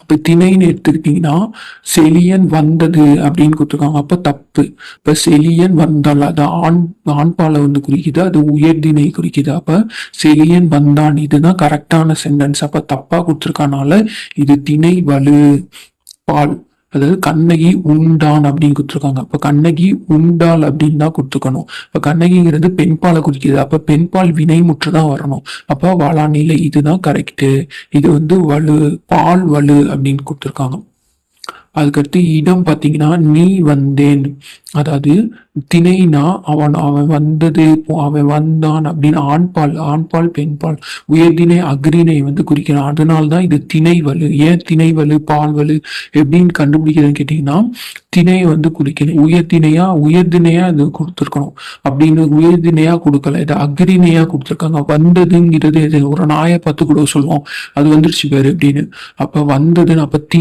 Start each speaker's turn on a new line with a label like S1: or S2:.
S1: இப்ப திணைன்னு எடுத்துக்கிட்டீங்கன்னா செலியன் வந்தது அப்படின்னு கொடுத்துருக்காங்க. அப்ப தப்பு. இப்ப செலியன் வந்தால் அது ஆண் ஆண்பாலை வந்து குறிக்குது அது உயர் திணை குறிக்குது. அப்ப செலியன் வந்தான். இதுதான் கரெக்டான சென்டென்ஸ் அப்ப தப்பா கொடுத்துருக்கனால இது திணை வலு பால். அதாவது கண்ணகி உண்டான் அப்படின்னு கொடுத்துருக்காங்க. அப்ப கண்ணகி உண்டாள் அப்படின்னு தான் கொடுத்துக்கணும். இப்ப கண்ணகிங்கிறது பெண்பாலை குறிக்குது. அப்ப பெண்பால் வினைமுற்று தான் வரணும். அப்ப வாளாநிலை இதுதான் கரெக்ட் இது வந்து வலு பால் வலு அப்படின்னு கொடுத்துருக்காங்க. அதுக்கடுத்து இடம் பார்த்தீங்கன்னா நீ வந்தேன். அதாவது திணைனா அவன் அவன் வந்தது அவன் வந்தான் அப்படின்னு ஆண்பால் ஆண்பால் பெண்பால் உயர்திணை அக்ரிணை வந்து குறிக்கிறான். அதனால தான் இது திணை வலு. ஏன் திணை வலு பால் வலு எப்படின்னு கண்டுபிடிக்கிறேன்னு கேட்டிங்கன்னா திணை வந்து குறிக்கணும். உயர்திணையா உயர்திணையா இது கொடுத்துருக்கணும். அப்படின்னு உயர்திணையா கொடுக்கல. இது அக்ரிணையா கொடுத்துருக்காங்க. வந்ததுங்கிறது ஒரு நாயை பார்த்து கூட சொல்லுவோம். அது வந்துருச்சு பேர் அப்படின்னு. அப்ப வந்ததுன்னு அப்ப தி